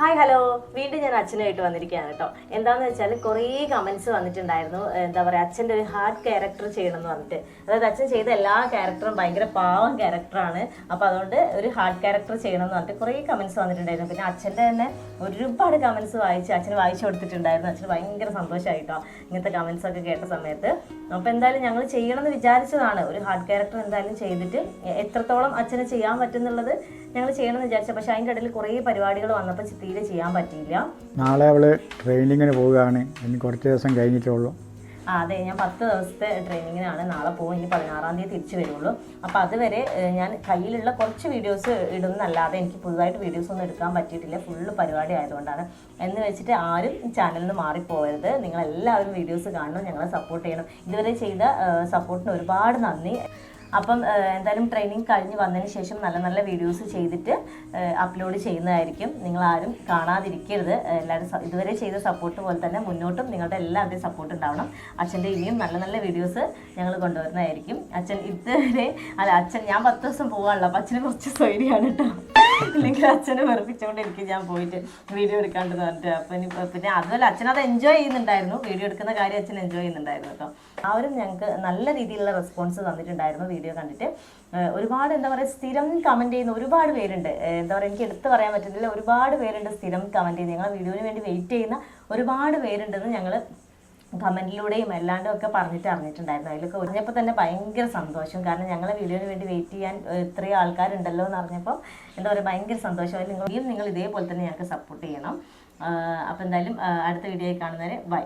Hi hello വീണ്ടും ഞാൻ അച്ഛനായിട്ട് വന്നിരിക്കുകയാണ് കേട്ടോ എന്താണെന്ന് വെച്ചാൽ കുറേ കമൻസ് വന്നിട്ടുണ്ടായിരുന്നു. എന്താ പറയുക അച്ഛന്റെ ഒരു ഹാർഡ് ക്യാരക്ടർ ചെയ്യണം എന്ന് പറഞ്ഞിട്ട്. അതായത് അച്ഛൻ ചെയ്ത എല്ലാ ക്യാരക്ടറും ഭയങ്കര പാവം ക്യാരക്ടറാണ് അപ്പോൾ അതുകൊണ്ട് ഒരു ഹാർഡ് ക്യാരക്ടർ ചെയ്യണം എന്ന് പറഞ്ഞിട്ട് കുറേ കമൻസ് വന്നിട്ടുണ്ടായിരുന്നു. പിന്നെ അച്ഛന്റെ തന്നെ ഒരുപാട് കമൻസ് വായിച്ച് അച്ഛന് വായിച്ചു കൊടുത്തിട്ടുണ്ടായിരുന്നു. അച്ഛന് ഭയങ്കര സന്തോഷമായിട്ടോ ഇങ്ങനത്തെ കമൻസ് ഒക്കെ കേട്ട സമയത്ത്. അപ്പോൾ എന്തായാലും ഞങ്ങൾ ചെയ്യണമെന്ന് വിചാരിച്ചതാണ്. ഒരു ഹാർഡ് ക്യാരക്ടർ എന്തായാലും ചെയ്തിട്ട് എത്രത്തോളം അച്ഛന് ചെയ്യാൻ പറ്റുന്നുള്ളത് ഞങ്ങൾ ചെയ്യണമെന്ന് വിചാരിച്ചത് പക്ഷേ അതിന്റെ ഇടയിൽ കുറേ പരിപാടികൾ വന്നപ്പോൾ തീരെ ചെയ്യാൻ പറ്റിയില്ല. നാളെ അവൾ ട്രെയിനിങ്ങിന് പോവുകയാണ്. ഇനി കുറച്ച് ദിവസം കഴിഞ്ഞിട്ടുള്ളൂ ആ അതെ ഞാൻ പത്ത് ദിവസത്തെ ട്രെയിനിങ്ങിനാണ് നാളെ പോകും ഇനി പതിനാറാം തീയതി തിരിച്ചു വരുള്ളൂ. അപ്പോൾ അതുവരെ ഞാൻ കയ്യിലുള്ള കുറച്ച് വീഡിയോസ് ഇടുന്നല്ലാതെ എനിക്ക് പുതുതായിട്ട് വീഡിയോസ് ഒന്നും എടുക്കാൻ പറ്റിയിട്ടില്ല. ഫുള്ള് പരിപാടി ആയതുകൊണ്ടാണ്. എന്ന് വെച്ചിട്ട് ആരും ചാനലിൽ നിന്ന് മാറിപ്പോകരുത്. നിങ്ങളെല്ലാവരും വീഡിയോസ് കാണണം. ഞങ്ങളെ സപ്പോർട്ട് ചെയ്യണം. ഇതുവരെ ചെയ്ത സപ്പോർട്ടിന് ഒരുപാട് നന്ദി. അപ്പം എന്തായാലും ട്രെയിനിങ് കഴിഞ്ഞ് വന്നതിന് ശേഷം നല്ല നല്ല വീഡിയോസ് ചെയ്തിട്ട് അപ്ലോഡ് ചെയ്യുന്നതായിരിക്കും. നിങ്ങൾ ആരും കാണാതിരിക്കരുത്. എല്ലാവരും ഇതുവരെ ചെയ്ത സപ്പോർട്ട് പോലെ തന്നെ മുന്നോട്ടും നിങ്ങളുടെ എല്ലാവരുടെയും സപ്പോർട്ട് ഉണ്ടാവണം. അച്ഛന്റെ ഇനിയും നല്ല നല്ല വീഡിയോസ് ഞങ്ങൾ കൊണ്ടുവരുന്നതായിരിക്കും. അച്ഛൻ ഇതുവരെ അല്ല അച്ഛൻ ഞാൻ പത്ത് ദിവസം പോകാനുള്ള അപ്പം അച്ഛന് കുറച്ച് സ്വൈര്യമാണ് കേട്ടോ ഇല്ലെങ്കിൽ അച്ഛനെ വെറുപ്പിച്ചുകൊണ്ടിരിക്കും ഞാൻ പോയിട്ട് വീഡിയോ എടുക്കാണ്ട് പറഞ്ഞിട്ട് അപ്പം ഇനി പിന്നെ അതുമല്ല അച്ഛൻ അത് എൻജോയ് ചെയ്യുന്നുണ്ടായിരുന്നു. വീഡിയോ എടുക്കുന്ന കാര്യം അച്ഛൻ എൻജോയ് ചെയ്യുന്നുണ്ടായിരുന്നു കേട്ടോ. അവരും ഞങ്ങൾക്ക് നല്ല രീതിയിലുള്ള റെസ്പോൺസ് തന്നിട്ടുണ്ടായിരുന്നു വീഡിയോ കണ്ടിട്ട്. ഒരുപാട് എന്താ പറയുക സ്ഥിരം കമന്റ് ചെയ്യുന്ന ഒരുപാട് പേരുണ്ട്. എന്താ പറയുക എനിക്ക് എടുത്തു പറയാൻ പറ്റുന്നില്ല. ഒരുപാട് പേരുണ്ട് സ്ഥിരം കമന്റ് ചെയ്യുന്ന. ഞങ്ങളെ വീഡിയോന് വേണ്ടി വെയിറ്റ് ചെയ്യുന്ന ഒരുപാട് പേരുണ്ടെന്ന് ഞങ്ങൾ കമന്റിലൂടെയും അല്ലാണ്ടും ഒക്കെ പറഞ്ഞിട്ട് അറിഞ്ഞിട്ടുണ്ടായിരുന്നു അതിലൊക്കെ ഒഴിഞ്ഞപ്പോൾ തന്നെ ഭയങ്കര സന്തോഷം. കാരണം ഞങ്ങളെ വീഡിയോന് വേണ്ടി വെയിറ്റ് ചെയ്യാൻ ഇത്രയും ആൾക്കാരുണ്ടല്ലോ എന്ന് അറിഞ്ഞപ്പോൾ എന്താ പറയുക ഭയങ്കര സന്തോഷമായി നിങ്ങൾ നിങ്ങൾ ഇതേപോലെ തന്നെ ഞങ്ങൾക്ക് സപ്പോർട്ട് ചെയ്യണം. അപ്പോൾ എന്തായാലും അടുത്ത വീഡിയോയിൽ കാണുന്നവരെ ബൈ